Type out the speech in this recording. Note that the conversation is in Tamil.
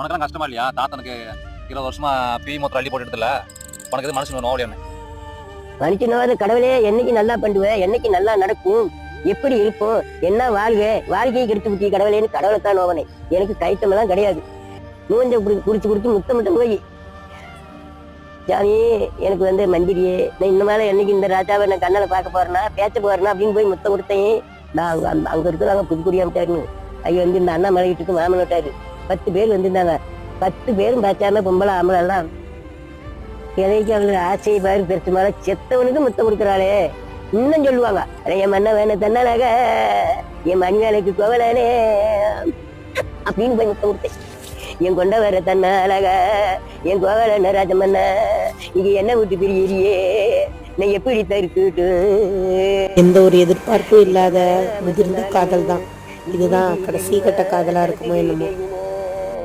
உனக்கெல்லாம் கஷ்டமா இல்லையா? தாத்தனுக்கு இருபது வருஷமா பீ மூத்திரம் அள்ளி போட்டுட்டுல உனக்கு எது மனுஷன் நோவலியான்னு மனுஷனாவது கடவுளே என்னைக்கு நல்லா பண்ணுவேன் என்னைக்கு நல்லா நடக்கும் எப்படி இருப்போம் என்ன வாழ்க வாழ்க்கையை கெடுத்து விட்டிய கடவுளேன்னு கடவுளை தான் நோவனை. எனக்கு கைத்தமெல்லாம் கிடையாது. மூஞ்ச குடிச்சு குடிச்சு முத்தம் மட்டும் போய் சாமி எனக்கு வந்து மந்திரியே நான் இந்த மேல என்னைக்கு இந்த ராஜாவை நான் கண்ணால பார்க்க போறேன்னா பேச்ச போறேன்னா அப்படின்னு போய் முத்தம் கொடுத்தேன். நான் அங்க அந்த- அங்க இருக்கிறாங்க புதுக்குடியாமட்டாருன்னு. ஐயோ வந்து இந்த அண்ணா மலையிட்டு மாமன் விட்டாரு. பத்து பேர் வந்திருந்தாங்க. பத்து பேரும் பேச்சாம பொம்பளை ஆம்பளை எல்லாம். எனக்கு அவளுக்கு ஆசை பாரு பெருசு மேல செத்தவனுக்கு முத்தம் கொடுக்குறாளே. இன்னும் சொல்லுவாங்க என் மன்ன வேணும் தன்னாலாக. என் மணி வேலைக்கு கோவலானே. அப்படின்னு போய் முத்தம் கொடுத்தேன். என் கொண்ட வர தன்னாலாக. என் கோவலன ராஜமன்ன. இங்க என்ன விட்டு பிரியிறியே? நான் எப்படி தருக்கிட்டு எந்த ஒரு எதிர்பார்ப்பும் இல்லாத முதிர்ந்த காதல் தான். இதுதான் கடைசி கட்ட காதலா இருக்குமோ என்னமோ.